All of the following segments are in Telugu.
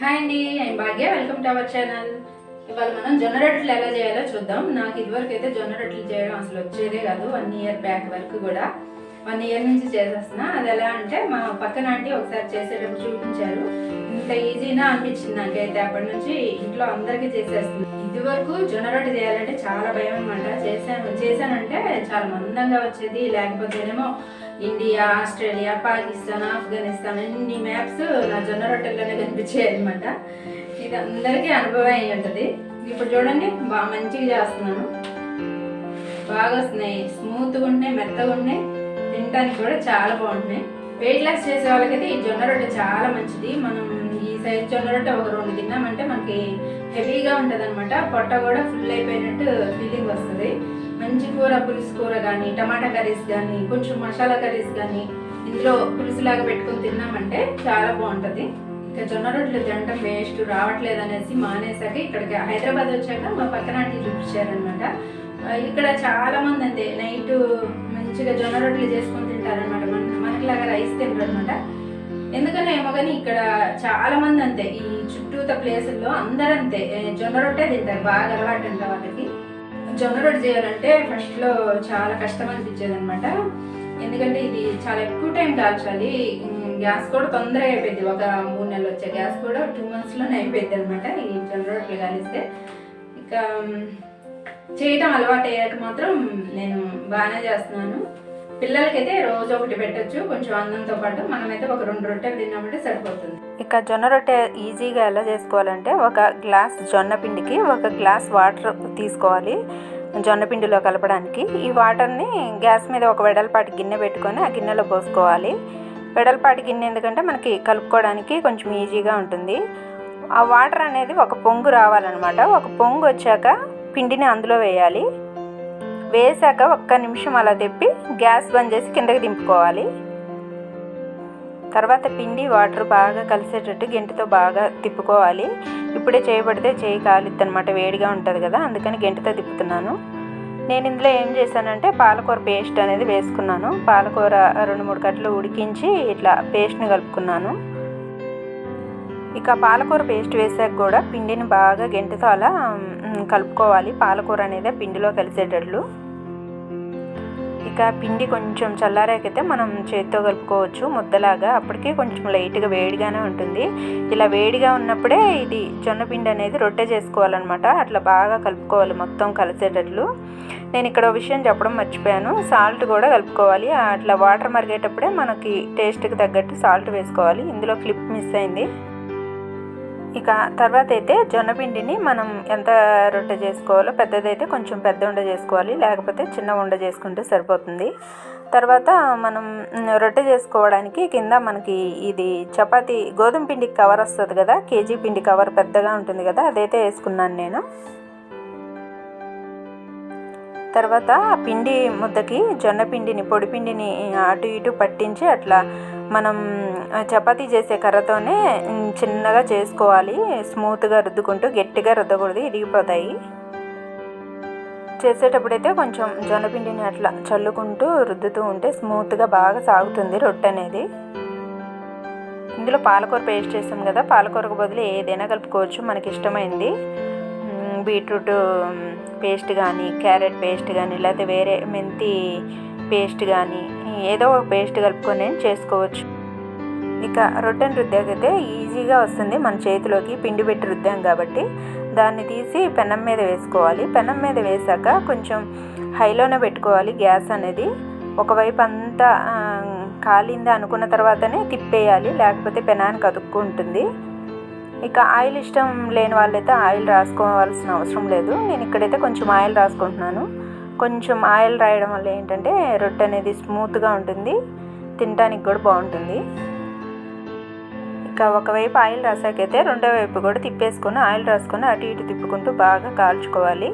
హాయ్ అండి I Bhagya welcome to our channel ఇవాళ మనం జొన్న రొట్టెలు ఎలా చేయాలో చూద్దాం. నాకు ఇదివరకు అయితే జొన్న రొట్టెలు చేయడం అసలు వచ్చేదే కాదు. వన్ ఇయర్ బ్యాక్ వరకు కూడా. వన్ ఇయర్ నుంచి చేసేస్తున్నా. అది ఎలా అంటే మా పక్కన ఆంటీ ఒకసారి చేసేటప్పుడు చూపించారు. ఇంత ఈజీనా అనిపించింది నాకైతే. అప్పటి నుంచి ఇంట్లో అందరికీ చేసేస్తుంది ఇది వరకు జొన్న రొట్టె చేయాలంటే చాలా భయం అనమాట చేశాను చేశానంటే చాలా మందంగా వచ్చేది. లేకపోతేనేమో ఇండియా ఆస్ట్రేలియా పాకిస్తాన్ ఆఫ్ఘనిస్తాన్ ఇన్ని మ్యాప్స్ నా జొన్న రొట్టెల్లోనే కనిపించాయి అనమాట ఇది అందరికీ అనుభవం అయి ఉంటుంది. ఇప్పుడు చూడండి బాగా మంచిగా చేస్తున్నాను. బాగా వస్తున్నాయి. స్మూత్గా ఉన్నాయి మెత్తగా ఉన్నాయి. తినడానికి కూడా చాలా బాగుంటున్నాయి. వెయిట్ లాస్ చేసే వాళ్ళకైతే ఈ జొన్న రొట్టె చాలా మంచిది. మనం ఈ సైజ్ జొన్న రొట్టె ఒక రెండు తిన్నామంటే మనకి హెవీగా ఉంటుంది అనమాట పొట్ట కూడా ఫుల్ అయిపోయినట్టు ఫీలింగ్ వస్తుంది. మంచి కూర పులుసు కూర కానీ టమాటా కర్రీస్ కానీ కొంచెం మసాలా కర్రీస్ కానీ ఇందులో పులుసులాగా పెట్టుకొని తిన్నామంటే చాలా బాగుంటుంది. ఇంకా జొన్న రొట్టెలు తినటం వేస్ట్ రావట్లేదు అనేసి మానేసాక ఇక్కడికి హైదరాబాద్ వచ్చాక మా పక్కన ఆంటీ చూపించారనమాట ఇక్కడ చాలా మంది అంతే. నైట్ మంచిగా జొన్న రొట్టెలు చేసుకొని తింటారనమాట మన మనకిలాగా రైస్ తింటారు అనమాట ఎందుకని ఏమో కానీ ఇక్కడ చాలా మంది అంతే. ఈ చుట్టూత ప్లేసుల్లో అందరూ అంతే. జొన్న రొట్టె తింటారు. బాగా అలవాటు అంట వాళ్ళకి. జొన్న రొట్టె చేయాలంటే ఫస్ట్లో చాలా కష్టం అనిపించేది అనమాట ఎందుకంటే ఇది చాలా ఎక్కువ టైం కాల్చాలి. గ్యాస్ కూడా తొందరగా అయిపోయింది. ఒక మూడు నెలలు వచ్చే గ్యాస్ కూడా టూ మంత్స్లోనే అయిపోయింది అనమాట ఈ జొన్న రొట్టెలు కాలిస్తే. ఇక చేయటం అలవాటు అయ్యాక మాత్రం నేను బాగానే చేస్తున్నాను. పిల్లలకైతే రోజు ఒకటి పెట్టచ్చు కొంచెం అన్నంతో పాటు మనమైతే ఒక రెండు రొట్టెలు తిన్నామంటే సరిపోతుంది. ఇక జొన్న రొట్టె ఈజీగా ఎలా చేసుకోవాలంటే ఒక గ్లాస్ జొన్న పిండికి ఒక గ్లాస్ వాటర్ తీసుకోవాలి జొన్న పిండిలో కలపడానికి. ఈ వాటర్ని గ్యాస్ మీద ఒక వెడల్పాటి గిన్నె పెట్టుకొని ఆ గిన్నెలో పోసుకోవాలి. వెడల్పాటి గిన్నె ఎందుకంటే మనకి కలుపుకోవడానికి కొంచెం ఈజీగా ఉంటుంది. ఆ వాటర్ అనేది ఒక పొంగు రావాలన్నమాట. ఒక పొంగు వచ్చాక పిండిని అందులో వేయాలి. వేసాక ఒక్క నిమిషం అలా తెప్పి గ్యాస్ బంద్ చేసి కిందకి దింపుకోవాలి. తర్వాత పిండి వాటర్ బాగా కలిసేటట్టు గెంటితో బాగా తిప్పుకోవాలి. ఇప్పుడే చేయబడితే చేయి కాలిద్ది అనమాట వేడిగా ఉంటుంది కదా అందుకని గెంటితో తిప్పుతున్నాను. నేను ఇందులో ఏం చేశానంటే పాలకూర పేస్ట్ అనేది వేసుకున్నాను. పాలకూర రెండు మూడు కట్టలు ఉడికించి ఇట్లా పేస్ట్ని కలుపుకున్నాను. ఇక పాలకూర పేస్ట్ వేసాక కూడా పిండిని బాగా గెంటితో అలా కలుపుకోవాలి. పాలకూర అనేది పిండిలో కలిసేటట్లు. ఇక పిండి కొంచెం చల్లారాకైతే మనం చేతితో కలుపుకోవచ్చు. ముద్దలాగా అప్పటికే కొంచెం లైట్గా వేడిగానే ఉంటుంది. ఇలా వేడిగా ఉన్నప్పుడే ఇది జొన్న పిండి అనేది రొట్టె చేసుకోవాలన్నమాట. అట్లా బాగా కలుపుకోవాలి మొత్తం కలిసేటట్లు. నేను ఇక్కడ ఒక విషయం చెప్పడం మర్చిపోయాను. సాల్ట్ కూడా కలుపుకోవాలి. అట్లా వాటర్ మరిగేటప్పుడే మనకి టేస్ట్కి తగ్గట్టు సాల్ట్ వేసుకోవాలి. ఇందులో క్లిప్ మిస్ అయింది. ఇక తర్వాత అయితే జొన్న పిండిని మనం ఎంత రొట్టె చేసుకోవాలో పెద్దదైతే కొంచెం పెద్ద ఉండ చేసుకోవాలి లేకపోతే చిన్న ఉండ చేసుకుంటే సరిపోతుంది. తర్వాత మనం రొట్టె చేసుకోవడానికి కింద మనకి ఇది చపాతి గోధుమ పిండి కవర్ వస్తుంది కదా కేజీ పిండి కవర్ పెద్దగా ఉంటుంది కదా అదైతే వేసుకున్నాను నేను. తర్వాత ఆ పిండి ముద్దకి జొన్న పిండిని పొడి పిండిని అటు ఇటు పట్టించి అట్లా మనం చపాతి చపాతీ చేసే కర్రతోనే చిన్నగా చేసుకోవాలి. స్మూత్గా రుద్దుకుంటూ గట్టిగా రుద్దకూడదు ఇరిగిపోతాయి. చేసేటప్పుడైతే కొంచెం జొన్నపిండిని అట్లా చల్లుకుంటూ రుద్దుతూ ఉంటే స్మూత్గా బాగా సాగుతుంది రొట్టె అనేది. ఇందులో పాలకూర పేస్ట్ చేస్తాం కదా పాలకూరకు బదులు ఏదైనా కలుపుకోవచ్చు మనకి ఇష్టమైంది బీట్రూట్ పేస్ట్ కానీ క్యారెట్ పేస్ట్ కానీ లేకపోతే వేరే మెంతి పేస్ట్ కానీ ఏదో ఒక పేస్ట్ కలుపుకొని చేసుకోవచ్చు. ఇక రొట్టెని రుద్దాకైతే ఈజీగా వస్తుంది. మన చేతిలోకి పిండి పెట్టి రుద్దాం కాబట్టి దాన్ని తీసి పెనం మీద వేసుకోవాలి. పెనం మీద వేసాక కొంచెం హైలోనే పెట్టుకోవాలి గ్యాస్ అనేది. ఒకవైపు అంతా కాలిందా అనుకున్న తర్వాతనే తిప్పేయాలి. లేకపోతే పెనానికి అతుక్కుంటుంది. ఇక ఆయిల్ ఇష్టం లేని వాళ్ళైతే ఆయిల్ రాసుకోవాల్సిన అవసరం లేదు. నేను ఇక్కడైతే కొంచెం ఆయిల్ రాసుకుంటున్నాను. కొంచెం ఆయిల్ రాయడం వల్ల ఏంటంటే రొట్టె అనేది స్మూత్గా ఉంటుంది. తినడానికి కూడా బాగుంటుంది. ఇక ఒకవైపు ఆయిల్ రాసాకైతే రెండో వైపు కూడా తిప్పేసుకొని ఆయిల్ రాసుకొని అటు ఇటు తిప్పుకుంటూ బాగా కాల్చుకోవాలి.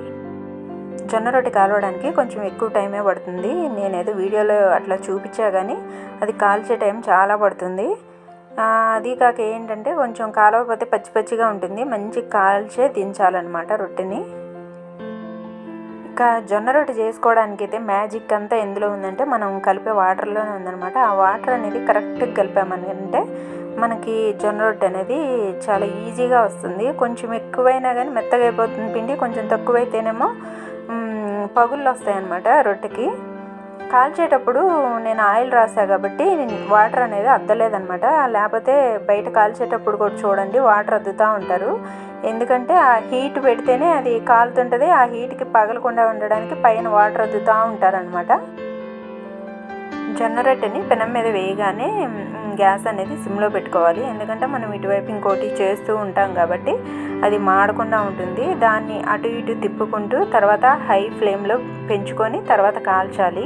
జొన్న రొట్టె కాలవడానికి కొంచెం ఎక్కువ టైమే పడుతుంది. నేనేదో వీడియోలో అట్లా చూపించా కానీ అది కాల్చే టైం చాలా పడుతుంది. అది కాక ఏంటంటే కొంచెం కాలవపోతే పచ్చి పచ్చిగా ఉంటుంది. మంచి కాల్చే దించాలన్నమాట రొట్టెని. ఇంకా జొన్న రొట్టె చేసుకోవడానికి అయితే మ్యాజిక్ అంతా ఎందులో ఉందంటే మనం కలిపే వాటర్లోనే ఉందన్నమాట. ఆ వాటర్ అనేది కరెక్ట్గా కలిపామని అంటే మనకి జొన్న రొట్టె అనేది చాలా ఈజీగా వస్తుంది. కొంచెం ఎక్కువైనా కానీ మెత్తగా అయిపోతుంది. పిండి కొంచెం తక్కువైతేనేమో పగుళ్ళు వస్తాయన్నమాట రొట్టెకి. కాల్చేటప్పుడు నేను ఆయిల్ రాసా కాబట్టి వాటర్ అనేది అద్దలేదనమాట లేకపోతే బయట కాల్చేటప్పుడు కూడా చూడండి వాటర్ అద్దుతూ ఉంటారు. ఎందుకంటే ఆ హీట్ పెడితేనే అది కాలుతుంటుంది ఆ హీట్కి పగలకుండా ఉండడానికి పైన వాటర్ అద్దుతూ ఉంటారనమాట జొన్న రొట్టెని పెనం మీద వేయగానే గ్యాస్ అనేది సిమ్లో పెట్టుకోవాలి. ఎందుకంటే మనం ఇటువైపు ఇంకోటి చేస్తూ ఉంటాం కాబట్టి అది మాడకుండా ఉంటుంది. దాన్ని అటు ఇటు తిప్పుకుంటూ తర్వాత హై ఫ్లేమ్లో పెంచుకొని తర్వాత కాల్చాలి.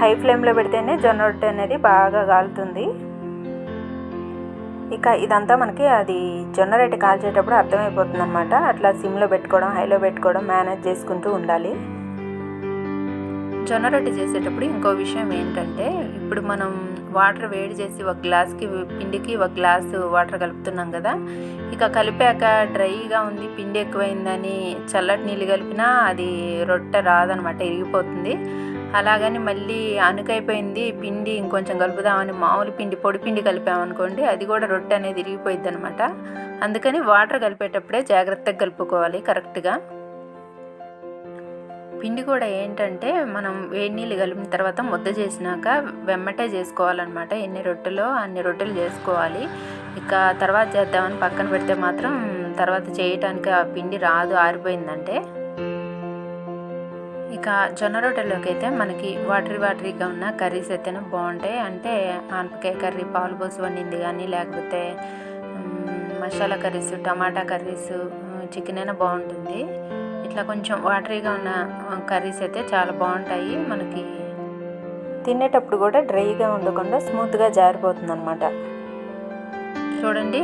హై ఫ్లేమ్లో పెడితేనే జొన్న రొట్టె అనేది బాగా కాలుతుంది. ఇక ఇదంతా మనకి అది జొన్న రొట్టె కాల్చేటప్పుడు అర్థమైపోతుంది అనమాట అట్లా సిమ్లో పెట్టుకోవడం హైలో పెట్టుకోవడం మేనేజ్ చేసుకుంటూ ఉండాలి. జొన్న రొట్టె చేసేటప్పుడు ఇంకో విషయం ఏంటంటే ఇప్పుడు మనం వాటర్ వేడి చేసి ఒక గ్లాస్కి పిండికి ఒక గ్లాసు వాటర్ కలుపుతున్నాం కదా ఇక కలిపాక డ్రైగా ఉంది పిండి ఎక్కువైందని చల్లటి నీళ్ళు కలిపినా అది రొట్టె రాదనమాట ఇరిగిపోతుంది. అలాగని మళ్ళీ అనుకైపోయింది పిండి ఇంకొంచెం కలుపుదామని మామూలు పిండి పొడి పిండి కలిపామనుకోండి అది కూడా రొట్టె అనేది ఇరిగిపోయింది అనమాట అందుకని వాటర్ కలిపేటప్పుడే జాగ్రత్తగా కలుపుకోవాలి కరెక్ట్గా. పిండి కూడా ఏంటంటే మనం వేడి నీళ్ళు కలిపిన తర్వాత ముద్ద చేసినాక వెమ్మటే చేసుకోవాలన్నమాట. ఎన్ని రొట్టెలు అన్ని రొట్టెలు చేసుకోవాలి. ఇక తర్వాత చేద్దామని పక్కన పెడితే మాత్రం తర్వాత చేయటానికి ఆ పిండి రాదు ఆరిపోయిందంటే. ఇక జొన్న రొట్టెలోకి అయితే మనకి వాటరీ వాటరీగా ఉన్న కర్రీస్ అయితేనే బాగుంటాయి. అంటే ఆనపకాయ కర్రీ పాలు పోసి వండింది కానీ లేకపోతే masala curries tomato curries chicken అయినా బాగుంటుంది. ఇట్లా కొంచెం వాటరీగా ఉన్న కర్రీస్ అయితే చాలా బాగుంటాయి. మనకి తినేటప్పుడు కూడా డ్రైగా ఉండకుండా స్మూత్గా జారిపోతుంది అనమాట చూడండి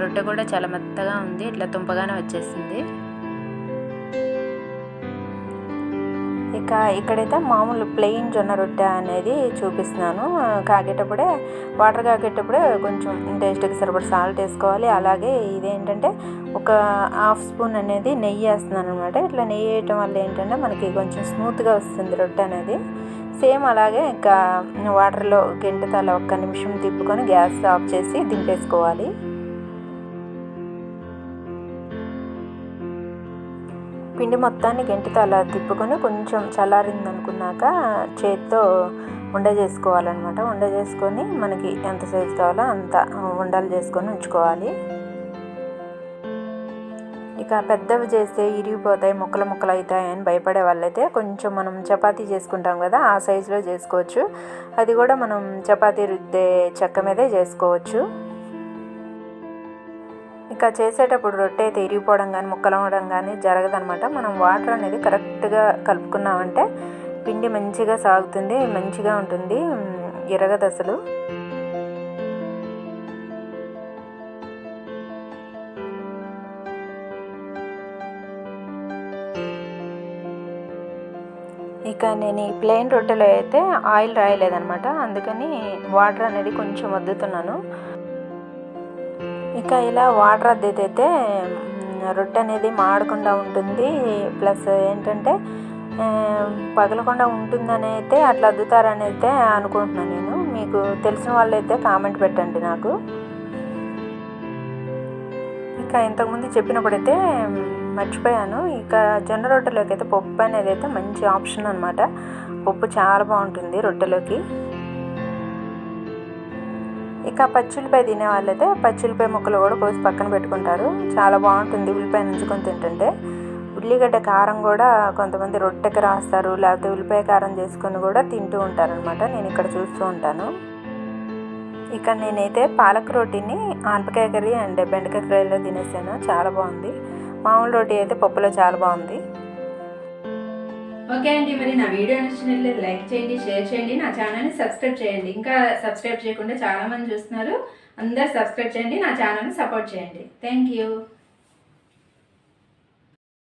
రొట్టె కూడా చాలా మెత్తగా ఉంది. ఇట్లా తుంపగానే వచ్చేసింది. ఇంకా ఇక్కడైతే మామూలు ప్లెయిన్ జొన్న రొట్టె అనేది చూపిస్తున్నాను. కాగేటప్పుడే వాటర్ కాగేటప్పుడే కొంచెం టేస్ట్కి సరిపడ సాల్ట్ వేసుకోవాలి. అలాగే ఇదేంటంటే ఒక హాఫ్ స్పూన్ అనేది నెయ్యి వేస్తున్నాను అనమాట ఇట్లా నెయ్యి వేయటం వల్ల ఏంటంటే మనకి కొంచెం స్మూత్గా వస్తుంది రొట్టె అనేది. సేమ్ అలాగే ఇంకా వాటర్లో గెంటతల ఒక్క నిమిషం తిప్పుకొని గ్యాస్ ఆఫ్ చేసి దింపేసుకోవాలి. పిండి మొత్తాన్ని గెంటితో అలా తిప్పుకొని కొంచెం చల్లారింది అనుకున్నాక చేతితో ఉండ చేసుకోవాలన్నమాట. ఉండ చేసుకొని మనకి ఎంత సైజు కావాలో అంత ఉండలు చేసుకొని ఉంచుకోవాలి. ఇక పెద్దవి చేస్తే ఇరిగిపోతాయి ముక్కలు ముక్కలు అవుతాయి అని భయపడే వాళ్ళైతే కొంచెం మనం చపాతీ చేసుకుంటాం కదా ఆ సైజులో చేసుకోవచ్చు. అది కూడా మనం చపాతీ రుద్దే చెక్క మీదే చేసుకోవచ్చు. ఇక చేసేటప్పుడు రొట్టె అయితే ఇరిగిపోవడం కానీ ముక్కలు అవ్వడం కానీ జరగదనమాట మనం వాటర్ అనేది కరెక్ట్గా కలుపుకున్నామంటే పిండి మంచిగా సాగుతుంది మంచిగా ఉంటుంది ఇరగదు అసలు. ఇక నేను ఈ ప్లెయిన్ రొట్టెలో అయితే ఆయిల్ రాయలేదనమాట అందుకని వాటర్ అనేది కొంచెం వద్దుతున్నాను. ఇక ఇలా వాటర్ అద్దెతైతే రొట్టె అనేది మాడకుండా ఉంటుంది. ప్లస్ ఏంటంటే పగలకుండా ఉంటుందని అయితే అట్లా అద్దుతారని అయితే అనుకుంటున్నాను నేను. మీకు తెలిసిన వాళ్ళైతే కామెంట్ పెట్టండి నాకు. ఇంకా ఇంతకుముందు చెప్పినప్పుడైతే మర్చిపోయాను. ఇక జొన్న రొట్టెలోకి అయితే పప్పు అనేది అయితే మంచి ఆప్షన్ అనమాట పప్పు చాలా బాగుంటుంది రొట్టెలోకి. ఇక పచ్చులపై తినే వాళ్ళైతే పచ్చులపై ముక్కలు కూడా కోసి పక్కన పెట్టుకుంటారు. చాలా బాగుంటుంది ఉల్లిపాయ నుంచుకొని తింటుంటే. ఉల్లిగడ్డ కారం కూడా కొంతమంది రొట్టెకి రాస్తారు లేకపోతే ఉల్లిపాయ కారం చేసుకొని కూడా తింటూ ఉంటారనమాట నేను ఇక్కడ చూస్తూ ఉంటాను. ఇక నేనైతే పాలక్ రోటీని ఆనపకాయ కర్రీ అండ్ బెండకాయ ఫ్రైలో తినేసాను. చాలా బాగుంది. మామూలు రోటీ అయితే పప్పులో చాలా బాగుంది. ఓకే అండి మరి నా వీడియో నచ్చినట్లయితే లైక్ చేయండి షేర్ చేయండి నా ఛానల్ని సబ్స్క్రైబ్ చేయండి. ఇంకా సబ్స్క్రైబ్ చేయకుండా చాలా మంది చూస్తున్నారు. అందరు సబ్స్క్రైబ్ చేయండి నా ఛానల్ని సపోర్ట్ చేయండి. Thank you.